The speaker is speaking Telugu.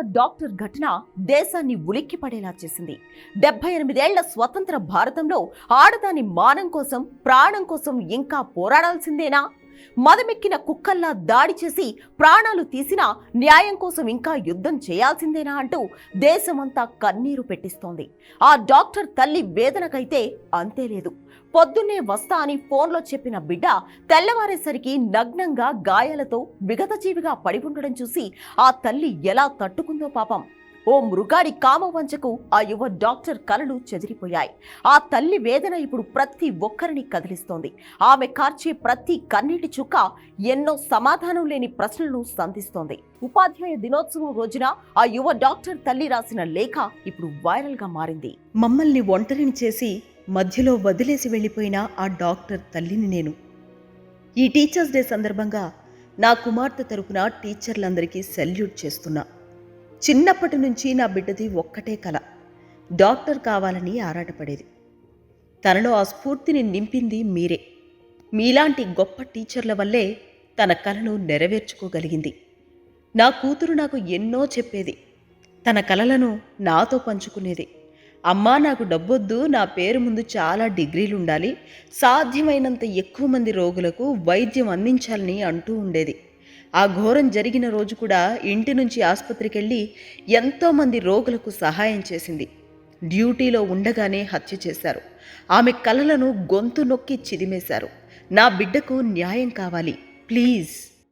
డాక్టర్ ఘటన దేశాన్ని ఉలిక్కిపడేలా చేసింది. డెబ్బై ఎనిమిదేళ్ళ స్వతంత్ర భారతంలో ఆడదాని మానం కోసం ప్రాణం కోసం ఇంకా పోరాడాల్సిందేనా? మదమెక్కిన కుక్కల్లా దాడి చేసి ప్రాణాలు తీసినా న్యాయం కోసం ఇంకా యుద్ధం చేయాల్సిందేనా అంటూ దేశమంతా కన్నీరు పెట్టిస్తోంది. ఆ డాక్టర్ తల్లి వేదనకైతే అంతే లేదు. పొద్దున్నే వస్తా అని ఫోన్లో చెప్పిన బిడ్డ తెల్లవారేసరికి నగ్నంగా గాయాలతో విగతజీవిగా పడి ఉండడం చూసి ఆ తల్లి ఎలా తట్టుకుందో పాపం. ఓ మృగాడి కామవంచకు ఆ యువ డాక్టర్ కలలు చెదిరిపోయాయి. ఆ తల్లి వేదన ఇప్పుడు ప్రతి ఒక్కరిని కదిలిస్తోంది. ఆమె కార్చే ప్రతి కన్నీటి చుక్క ఎన్నో సమాధానం లేని ప్రశ్నలను సంధిస్తోంది. ఉపాధ్యాయ దినోత్సవం రోజున ఆ యువ డాక్టర్ తల్లి రాసిన లేఖ ఇప్పుడు వైరల్గా మారింది. మమ్మల్ని ఒంటరిని చేసి మధ్యలో వదిలేసి వెళ్ళిపోయిన ఆ డాక్టర్ తల్లిని నేను. ఈ టీచర్స్ డే సందర్భంగా నా కుమార్తె తరపున టీచర్లందరికీ సెల్యూట్ చేస్తున్నా. చిన్నప్పటి నుంచి నా బిడ్డది ఒక్కటే కల. డాక్టర్ కావాలని ఆరాటపడేది. తనలో ఆ స్ఫూర్తిని నింపింది మీరే. మీలాంటి గొప్ప టీచర్ల వల్లే తన కలను నెరవేర్చుకోగలిగింది. నా కూతురు నాకు ఎన్నో చెప్పేది. తన కలలను నాతో పంచుకునేది. అమ్మా నాకు డబ్బొద్దు నా పేరు ముందు చాలా డిగ్రీలు ఉండాలి సాధ్యమైనంత ఎక్కువ మంది రోగులకు వైద్యం అందించాలని అంటూ ఉండేది. ఆ ఘోరం జరిగిన రోజు కూడా ఇంటి నుంచి ఆసుపత్రికి వెళ్ళి ఎంతోమంది రోగులకు సహాయం చేసింది. డ్యూటీలో ఉండగానే హత్య చేశారు. ఆమె కలలను గొంతు నొక్కి చిదిమేశారు. నా బిడ్డకు న్యాయం కావాలి. ప్లీజ్.